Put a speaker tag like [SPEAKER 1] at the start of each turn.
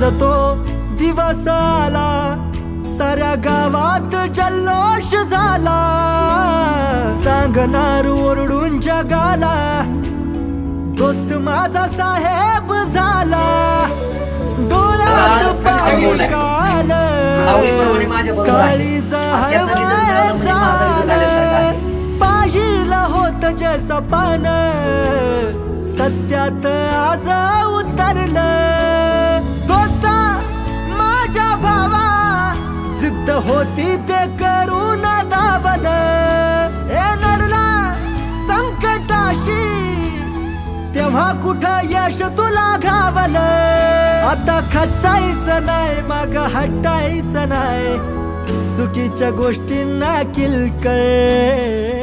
[SPEAKER 1] गाजतो दिवसाला. साऱ्या गावात जल्लोष झाला. सांगणार ओरडून जगाला दोस्त माझा साहेब झाला. डोळ्यात पाणी काल. काळी
[SPEAKER 2] साहेब
[SPEAKER 1] पाहिलं होत जे सपान. सत्यात आज होती ते करून दाबन ए नडला संकटाशी. तेव्हा कुठं यश तुला घावलं आता खचायचं नाही मग हटायचं नाही. चुकीच्या गोष्टींना किलकळ.